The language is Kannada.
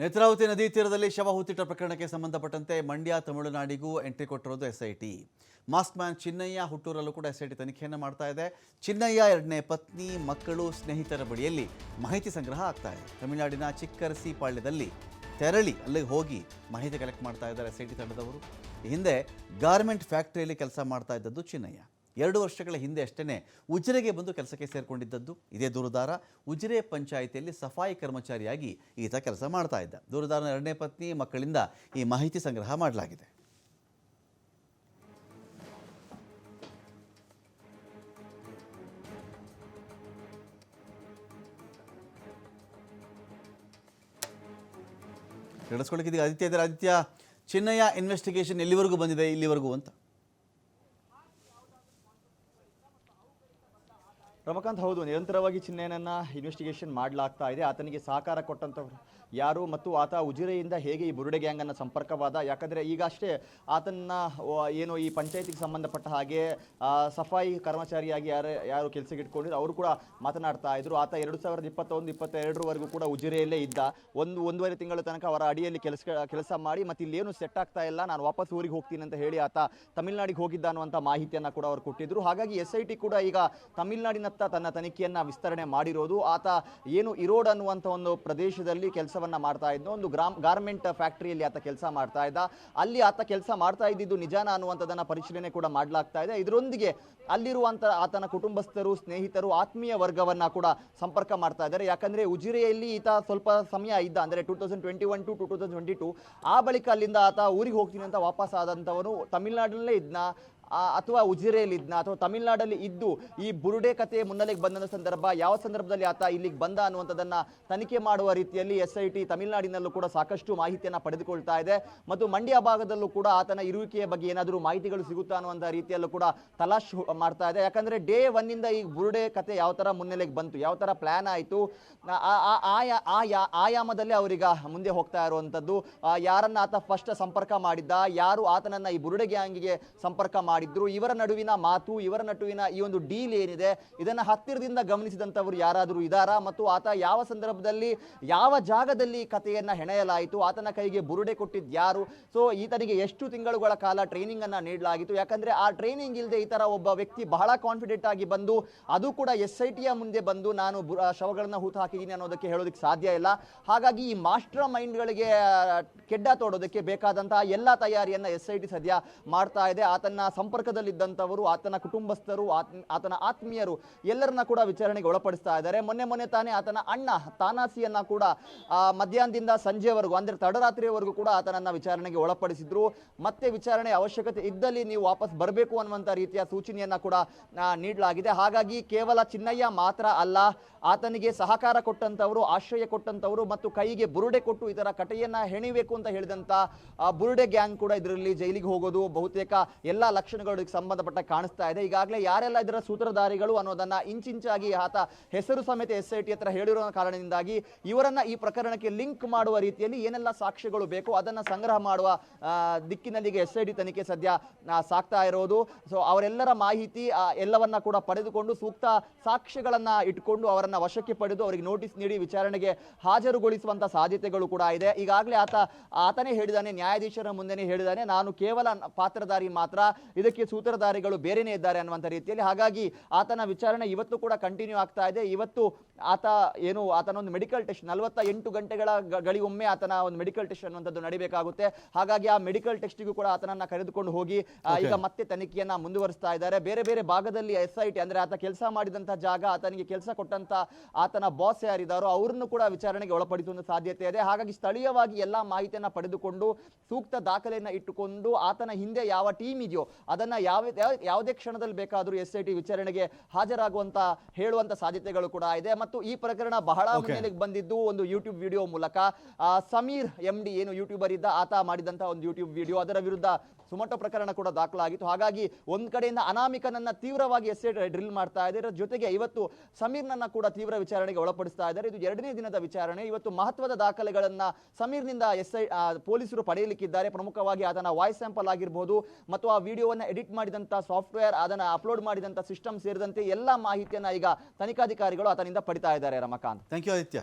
ನೇತ್ರಾವತಿ ನದಿ ತೀರದಲ್ಲಿ ಶವ ಹೂತಿಟ್ಟ ಪ್ರಕರಣಕ್ಕೆ ಸಂಬಂಧಪಟ್ಟಂತೆ ಮಂಡ್ಯ, ತಮಿಳುನಾಡಿಗೂ ಎಂಟ್ರಿ ಕೊಟ್ಟಿರೋದು ಎಸ್ಐಟಿ. ಮಾಸ್ಕ್ ಮ್ಯಾನ್ ಚಿನ್ನಯ್ಯ ಹುಟ್ಟೂರಲ್ಲೂ ಕೂಡ ಎಸ್ಐಟಿ ತನಿಖೆಯನ್ನು ಮಾಡ್ತಾ ಇದೆ. ಚಿನ್ನಯ್ಯ ಎರಡನೇ ಪತ್ನಿ, ಮಕ್ಕಳು, ಸ್ನೇಹಿತರ ಬಳಿಯಲ್ಲಿ ಮಾಹಿತಿ ಸಂಗ್ರಹ ಆಗ್ತಾ ಇದೆ. ತಮಿಳುನಾಡಿನ ಚಿಕ್ಕರಸಿಪಾಳ್ಯದಲ್ಲಿ ತೆರಳಿ ಅಲ್ಲಿಗೆ ಹೋಗಿ ಮಾಹಿತಿ ಕಲೆಕ್ಟ್ ಮಾಡ್ತಾ ಇದ್ದಾರೆ ಎಸ್ಐಟಿ ತಂಡದವರು. ಹಿಂದೆ ಗಾರ್ಮೆಂಟ್ ಫ್ಯಾಕ್ಟರಿಯಲ್ಲಿ ಕೆಲಸ ಮಾಡ್ತಾ ಇದ್ದದ್ದು ಚಿನ್ನಯ್ಯ. ಎರಡು ವರ್ಷಗಳ ಹಿಂದೆ ಅಷ್ಟೇ ಉಜಿರೆಗೆ ಬಂದು ಕೆಲಸಕ್ಕೆ ಸೇರಿಕೊಂಡಿದ್ದದ್ದು. ಇದೇ ದೂರುದಾರ ಉಜಿರೆ ಪಂಚಾಯಿತಿಯಲ್ಲಿ ಸಫಾಯಿ ಕರ್ಮಚಾರಿಯಾಗಿ ಈತ ಕೆಲಸ ಮಾಡ್ತಾ ಇದ್ದ. ದೂರುದಾರನ ಎರಡನೇ ಪತ್ನಿ, ಮಕ್ಕಳಿಂದ ಈ ಮಾಹಿತಿ ಸಂಗ್ರಹ ಮಾಡಲಾಗಿದೆ. ತಿಳಿಸ್ಕೊಳ್ಳಿಕ್ಕೆ ಆದಿತ್ಯ ಇದ್ದಾರೆ. ಆದಿತ್ಯ, ಚಿನ್ನಯ್ಯ ಇನ್ವೆಸ್ಟಿಗೇಷನ್ ಎಲ್ಲಿವರೆಗೂ ಬಂದಿದೆ, ಇಲ್ಲಿವರೆಗೂ ಅಂತ? ರಮಕಾಂತ್, ಹೌದು, ನಿರಂತರವಾಗಿ ಚಿನ್ನಯ್ಯನನ್ನ ಇನ್ವೆಸ್ಟಿಗೇಷನ್ ಮಾಡಲಾಗ್ತಾ ಇದೆ. ಆತನಿಗೆ ಸಹಕಾರ ಕೊಟ್ಟಂಥವ್ರು ಯಾರು ಮತ್ತು ಆತ ಉಜಿರೆಯಿಂದ ಹೇಗೆ ಈ ಬುರುಡೆ ಗ್ಯಾಂಗನ್ನು ಸಂಪರ್ಕವಾದ? ಯಾಕಂದರೆ ಈಗ ಅಷ್ಟೇ ಆತನ ಏನು ಈ ಪಂಚಾಯತಿಗೆ ಸಂಬಂಧಪಟ್ಟ ಹಾಗೆ ಸಫಾಯಿ ಕರ್ಮಚಾರಿಯಾಗಿ ಯಾರು ಯಾರು ಕೆಲಸಕ್ಕೆ ಇಟ್ಕೊಂಡಿದ್ರು, ಅವರು ಕೂಡ ಮಾತನಾಡ್ತಾ ಇದ್ರು. ಆತ ಎರಡು ಸಾವಿರದ ಇಪ್ಪತ್ತೊಂದು, ಇಪ್ಪತ್ತೆರಡರವರೆಗೂ ಕೂಡ ಉಜಿರೆಯಲ್ಲೇ ಇದ್ದ. ಒಂದು, ಒಂದೂವರೆ ತಿಂಗಳ ತನಕ ಅವರ ಅಡಿಯಲ್ಲಿ ಕೆಲಸ ಕೆಲಸ ಮಾಡಿ ಮತ್ತು ಇಲ್ಲೇನು ಸೆಟ್ ಆಗ್ತಾ ಇಲ್ಲ. ನಾನು ವಾಪಸ್ ಊರಿಗೆ ಹೋಗ್ತೀನಿ ಅಂತ ಹೇಳಿ ಆತ ತಮಿಳ್ನಾಡಿಗೆ ಹೋಗಿದ್ದ ಅನ್ನುವಂಥ ಮಾಹಿತಿಯನ್ನು ಕೂಡ ಅವರು ಕೊಟ್ಟಿದ್ದರು ಹಾಗಾಗಿ ಎಸ್ ಐ ಟಿ ಕೂಡ ಈಗ ತಮಿಳ್ನಾಡಿನತ್ತ ತನ್ನ ತನಿಖೆಯನ್ನು ವಿಸ್ತರಣೆ ಮಾಡಿರೋದು. ಆತ ಏನು ಇರೋಡ್ ಅನ್ನುವಂಥ ಒಂದು ಪ್ರದೇಶದಲ್ಲಿ ಕೆಲಸವನ್ನ ಮಾಡ್ತಾ ಇದ್ದ ಒಂದು ಗ್ರಾಮ್, ಗಾರ್ಮೆಂಟ್ ಫ್ಯಾಕ್ಟರಿಯಲ್ಲಿ ಆತ ಕೆಲಸ ಮಾಡ್ತಾ ಇದ್ದ. ಅಲ್ಲಿ ಆತ ಕೆಲಸ ಮಾಡ್ತಾ ಇದ್ದಿದ್ದು ನಿಜಾನ ಅನ್ನುವಂಥದ್ದನ್ನು ಪರಿಶೀಲನೆ ಕೂಡ ಮಾಡಲಾಗ್ತಾ ಇದೆ. ಇದರೊಂದಿಗೆ ಅಲ್ಲಿರುವಂಥ ಆತನ ಕುಟುಂಬಸ್ಥರು, ಸ್ನೇಹಿತರು, ಆತ್ಮೀಯ ವರ್ಗವನ್ನ ಕೂಡ ಸಂಪರ್ಕ ಮಾಡ್ತಾ ಇದ್ದಾರೆ. ಯಾಕಂದ್ರೆ ಉಜಿರೆಯಲ್ಲಿ ಈತ ಸ್ವಲ್ಪ ಸಮಯ ಇದ್ದ, ಅಂದ್ರೆ two thousand twenty one to two thousand twenty two, ಆ ಬಳಿಕ ಅಲ್ಲಿಂದ ಆತ ಊರಿಗೆ ಹೋಗ್ತೀನಿ ಅಂತ ವಾಪಸ್ ಆದಂಥವನು ತಮಿಳ್ನಾಡಿನಲ್ಲೇ ಇದ್ನ. ಅಥವಾ ಉಜಿರೆಯಲ್ಲಿ ಇದ್ನ ಅಥವಾ ತಮಿಳುನಾಡಲ್ಲಿ ಇದ್ದು ಈ ಬುರುಡೆ ಕಥೆ ಮುನ್ನೆಲೆಗೆ ಬಂದ ಸಂದರ್ಭ ಯಾವ ಸಂದರ್ಭದಲ್ಲಿ ಆತ ಇಲ್ಲಿಗೆ ಬಂದ ಅನ್ನುವಂಥದ್ದನ್ನ ತನಿಖೆ ಮಾಡುವ ರೀತಿಯಲ್ಲಿ ಎಸ್ ಐ ಟಿ ತಮಿಳ್ನಾಡಿನಲ್ಲೂ ಕೂಡ ಸಾಕಷ್ಟು ಮಾಹಿತಿಯನ್ನು ಪಡೆದುಕೊಳ್ತಾ ಇದೆ. ಮತ್ತು ಮಂಡ್ಯ ಭಾಗದಲ್ಲೂ ಕೂಡ ಆತನ ಇರುವಿಕೆಯ ಬಗ್ಗೆ ಏನಾದರೂ ಮಾಹಿತಿಗಳು ಸಿಗುತ್ತಾ ಅನ್ನುವಂಥ ರೀತಿಯಲ್ಲೂ ಕೂಡ ತಲಾಶ್ ಮಾಡ್ತಾ ಇದೆ. ಯಾಕಂದ್ರೆ ಡೇ ಒನ್ನಿಂದ ಈ ಬುರುಡೆ ಕತೆ ಯಾವ ಥರ ಮುನ್ನೆಲೆಗೆ ಬಂತು, ಯಾವ ಥರ ಪ್ಲಾನ್ ಆಯಿತು ಆಯಾ ಆಯಾ, ಆಯಾಮದಲ್ಲಿ ಅವರೀಗ ಮುಂದೆ ಹೋಗ್ತಾ ಇರುವಂಥದ್ದು. ಯಾರನ್ನ ಆತ ಫಸ್ಟ್ ಸಂಪರ್ಕ ಮಾಡಿದ್ದ, ಯಾರು ಆತನನ್ನ ಈ ಬುರುಡೆ ಗ್ಯಾಂಗಿಗೆ ಸಂಪರ್ಕ ಮಾಡಿದ್ರು. ಇವರ ನಡುವಿನ ಮಾತು, ಇವರ ನಡುವಿನ ಈ ಒಂದು ಡೀಲ್ ಏನಿದೆ, ಇದನ್ನ ಹತ್ತಿರದಿಂದ ಗಮನಿಸಿದಂಥವ್ರು ಯಾರಾದರೂ ಇದಾರಾ? ಮತ್ತು ಆತ ಯಾವ ಸಂದರ್ಭದಲ್ಲಿ, ಯಾವ ಜಾಗದಲ್ಲಿ ಕಥೆಯನ್ನ ಹೆಣೆಯಲಾಯಿತು? ಆತನ ಕೈಗೆ ಬುರುಡೆ ಕೊಟ್ಟಿದ್ದು ಯಾರು? ಸೊ ಈತನಿಗೆ ಎಷ್ಟು ತಿಂಗಳುಗಳ ಕಾಲ ಟ್ರೈನಿಂಗ್ ಅನ್ನ ನೀಡಲಾಗಿತ್ತು? ಯಾಕಂದ್ರೆ ಆ ಟ್ರೈನಿಂಗ್ ಇಲ್ಲದೆ ಈ ತರ ಒಬ್ಬ ವ್ಯಕ್ತಿ ಬಹಳ ಕಾನ್ಫಿಡೆಂಟ್ ಆಗಿ ಬಂದು, ಅದು ಕೂಡ ಎಸ್ ಐ ಟಿಯ ಮುಂದೆ ಬಂದು ನಾನು ಶವಗಳನ್ನ ಹೂತು ಹಾಕಿದ್ದೀನಿ ಅನ್ನೋದಕ್ಕೆ ಹೇಳೋದಕ್ಕೆ ಸಾಧ್ಯ ಇಲ್ಲ. ಹಾಗಾಗಿ ಈ ಮಾಸ್ಟರ್ ಮೈಂಡ್ಗಳಿಗೆ ಕೆಡ್ಡ ತೋಡೋದಕ್ಕೆ ಬೇಕಾದಂತಹ ಎಲ್ಲ ತಯಾರಿಯನ್ನ ಎಸ್ ಐ ಟಿ ಸದ್ಯ ಮಾಡ್ತಾ ಇದೆ. ಆತನ ಸಂಪರ್ಕದಲ್ಲಿದ್ದಂಥವರು, ಆತನ ಕುಟುಂಬಸ್ಥರು, ಆತ್- ಆತನ ಆತ್ಮೀಯರು ಎಲ್ಲರನ್ನ ಕೂಡ ವಿಚಾರಣೆಗೆ ಒಳಪಡಿಸ್ತಾ ಇದ್ದಾರೆ. ಮೊನ್ನೆ ಮೊನ್ನೆ ತಾನೇ ಆತನ ಅಣ್ಣ ತಾನಾಸಿಯನ್ನ ಕೂಡ ಮಧ್ಯಾಹ್ನದಿಂದ ಸಂಜೆವರೆಗೂ, ಅಂದ್ರೆ ತಡರಾತ್ರಿಯವರೆಗೂ ಕೂಡ ಆತನನ್ನ ವಿಚಾರಣೆಗೆ ಒಳಪಡಿಸಿದ್ರು. ಮತ್ತೆ ವಿಚಾರಣೆ ಅವಶ್ಯಕತೆ ಇದ್ದಲ್ಲಿ ನೀವು ವಾಪಸ್ ಬರಬೇಕು ಅನ್ನುವಂಥ ರೀತಿಯ ಸೂಚನೆಯನ್ನ ಕೂಡ ನೀಡಲಾಗಿದೆ. ಹಾಗಾಗಿ ಕೇವಲ ಚಿನ್ನಯ್ಯ ಮಾತ್ರ ಅಲ್ಲ, ಆತನಿಗೆ ಸಹಕಾರ ಕೊಟ್ಟಂತವರು ಆಶ್ರಯ ಕೊಟ್ಟಂತವರು ಮತ್ತು ಕೈಗೆ ಬುರುಡೆ ಕೊಟ್ಟು ಇದರ ಕಟೆಯನ್ನ ಹೆಣಿಬೇಕು ಅಂತ ಹೇಳಿದಂತ ಬುರುಡೆ ಗ್ಯಾಂಗ್ ಕೂಡ ಇದರಲ್ಲಿ ಜೈಲಿಗೆ ಹೋಗೋದು, ಬಹುತೇಕ ಎಲ್ಲ ಲಕ್ಷಣಗಳು ಇದಕ್ಕೆ ಸಂಬಂಧಪಟ್ಟ ಕಾಣಿಸ್ತಾ ಇದೆ. ಈಗಾಗಲೇ ಯಾರೆಲ್ಲ ಇದರ ಸೂತ್ರಧಾರಿಗಳು ಅನ್ನೋದನ್ನ ಇಂಚಿಂಚಾಗಿ ಆತ ಹೆಸರು ಸಮೇತ ಎಸ್ ಐ ಟಿ ಹತ್ರ ಹೇಳಿರೋ ಕಾರಣದಿಂದಾಗಿ ಇವರನ್ನ ಈ ಪ್ರಕರಣಕ್ಕೆ ಲಿಂಕ್ ಮಾಡುವ ರೀತಿಯಲ್ಲಿ ಏನೆಲ್ಲ ಸಾಕ್ಷ್ಯಗಳು ಬೇಕು ಅದನ್ನ ಸಂಗ್ರಹ ಮಾಡುವ ದಿಕ್ಕಿನಲ್ಲಿ ಎಸ್ ಐ ಟಿ ತನಿಖೆ ಸದ್ಯ ಸಾಕ್ತಾ ಇರೋದು. ಸೊ ಅವರೆಲ್ಲರ ಮಾಹಿತಿ ಎಲ್ಲವನ್ನ ಕೂಡ ಪಡೆದುಕೊಂಡು ಸೂಕ್ತ ಸಾಕ್ಷ್ಯಗಳನ್ನ ಇಟ್ಕೊಂಡು ಅವರನ್ನ ವಶಕ್ಕೆ ಪಡೆದು ಅವರಿಗೆ ನೋಟಿಸ್ ನೀಡಿ ವಿಚಾರಣೆಗೆ ಹಾಜರುಗೊಳಿಸುವಂತ ಸಾಧ್ಯತೆಗಳು ಕೂಡ ಇದೆ. ಈಗಾಗಲೇ ಆತ, ಆತನೇ ಹೇಳಿದಾನೆ, ನ್ಯಾಯಾಧೀಶರ ಮುಂದೆನೇ ಹೇಳಿದಾನೆ. ನಾನು ಕೇವಲ ಪಾತ್ರಧಾರಿ ಮಾತ್ರ. ಇದಕ್ಕೆ ಸೂತ್ರಧಾರಿಗಳು ಬೇರೆನೇ ಇದ್ದಾರೆ ಅನ್ನುವಂಥ ರೀತಿಯಲ್ಲಿ. ಹಾಗಾಗಿ ಆತನ ವಿಚಾರಣೆ ಇವತ್ತು ಕೂಡ ಕಂಟಿನ್ಯೂ ಆಗ್ತಾ ಇದೆ. ಇವತ್ತು ಆತ ಏನು ಆತನ ಒಂದು ಮೆಡಿಕಲ್ ಟೆಸ್ಟ್ ನಲವತ್ತ ಎಂಟು ಗಂಟೆಗಳ ಗಳಿಗೊಮ್ಮೆ ಆತನ ಒಂದು ಮೆಡಿಕಲ್ ಟೆಸ್ಟ್ ಅನ್ನುವಂಥದ್ದು ನಡಿಬೇಕಾಗುತ್ತೆ. ಹಾಗಾಗಿ ಆ ಮೆಡಿಕಲ್ ಟೆಸ್ಟಿಗೂ ಕೂಡ ಆತನನ್ನ ಕರೆದುಕೊಂಡು ಹೋಗಿ ಈಗ ಮತ್ತೆ ತನಿಖೆಯನ್ನ ಮುಂದುವರಿಸ್ತಾ ಇದ್ದಾರೆ. ಬೇರೆ ಬೇರೆ ಭಾಗದಲ್ಲಿ ಎಸ್ ಐ ಟಿ ಅಂದ್ರೆ ಆತ ಕೆಲಸ ಮಾಡಿದಂತ ಜಾಗ ಆತನಿಗೆ ಕೆಲಸ ಕೊಟ್ಟಂತ ಆತನ ಬಾಸ್ ಯಾರಿದ್ದಾರೋ ಅವ್ರನ್ನು ಕೂಡ ವಿಚಾರಣೆಗೆ ಒಳಪಡಿಸುವ ಸಾಧ್ಯತೆ ಇದೆ. ಹಾಗಾಗಿ ಸ್ಥಳೀಯವಾಗಿ ಎಲ್ಲಾ ಮಾಹಿತಿಯನ್ನ ಪಡೆದುಕೊಂಡು ಸೂಕ್ತ ದಾಖಲೆಯನ್ನ ಇಟ್ಟುಕೊಂಡು ಆತನ ಹಿಂದೆ ಯಾವ ಟೀಮ್ ಇದೆಯೋ ಅದನ್ನ ಯಾವ ಯಾವ- ಯಾವುದೇ ಕ್ಷಣದಲ್ಲಿ ಬೇಕಾದರೂ ಎಸ್ ಐ ಟಿ ವಿಚಾರಣೆಗೆ ಹಾಜರಾಗುವಂತ ಹೇಳುವಂತ ಸಾಧ್ಯತೆಗಳು ಕೂಡ ಇದೆ. ಮತ್ತು ಈ ಪ್ರಕರಣ ಬಹಳ. ಮುನ್ನೆಲೆಗೆ ಬಂದಿದ್ದು ಒಂದು ಯೂಟ್ಯೂಬ್ ವಿಡಿಯೋ ಮೂಲಕ. ಸಮೀರ್ ಎಂ ಡಿ ಏನು ಯೂಟ್ಯೂಬರ್ ಇದ್ದ ಆತ ಮಾಡಿದಂತ ಒಂದು ಯೂಟ್ಯೂಬ್ ವಿಡಿಯೋ ಅದರ ವಿರುದ್ಧ ಸುಮಟೋ ಪ್ರಕರಣ ಕೂಡ ದಾಖಲಾಗಿತ್ತು. ಹಾಗಾಗಿ ಒಂದು ಕಡೆಯಿಂದ ಅನಾಮಿಕನನ್ನ ತೀವ್ರವಾಗಿ ಎಸ್ ಡ್ರಿಲ್ ಮಾಡ್ತಾ ಇದೆ ಇದರ ಜೊತೆಗೆ ಇವತ್ತು ಸಮೀರ್ನನ್ನ ಕೂಡ ತೀವ್ರ ವಿಚಾರಣೆಗೆ ಒಳಪಡಿಸ್ತಾ ಇದ್ದಾರೆ. ಇದು ಎರಡನೇ ದಿನದ ವಿಚಾರಣೆ. ಇವತ್ತು ಮಹತ್ವದ ದಾಖಲೆಗಳನ್ನ ಸಮೀರ್ನಿಂದ ಎಸ್ ಐ ಪೊಲೀಸರು ಪಡೆಯಲಿಕ್ಕಿದ್ದಾರೆ. ಪ್ರಮುಖವಾಗಿ ಅದನ್ನ ವಾಯ್ಸ್ ಸ್ಯಾಂಪಲ್ ಆಗಿರ್ಬೋದು ಮತ್ತು ಆ ವಿಡಿಯೋವನ್ನ ಎಡಿಟ್ ಮಾಡಿದಂಥ ಸಾಫ್ಟ್ವೇರ್, ಅದನ್ನು ಅಪ್ಲೋಡ್ ಮಾಡಿದಂಥ ಸಿಸ್ಟಮ್ ಸೇರಿದಂತೆ ಎಲ್ಲ ಮಾಹಿತಿಯನ್ನ ಈಗ ತನಿಖಾಧಿಕಾರಿಗಳು ಆತನಿಂದ ಪಡಿತಾ ಇದ್ದಾರೆ ರಮಕಾಂತ್. Thank you Aditya.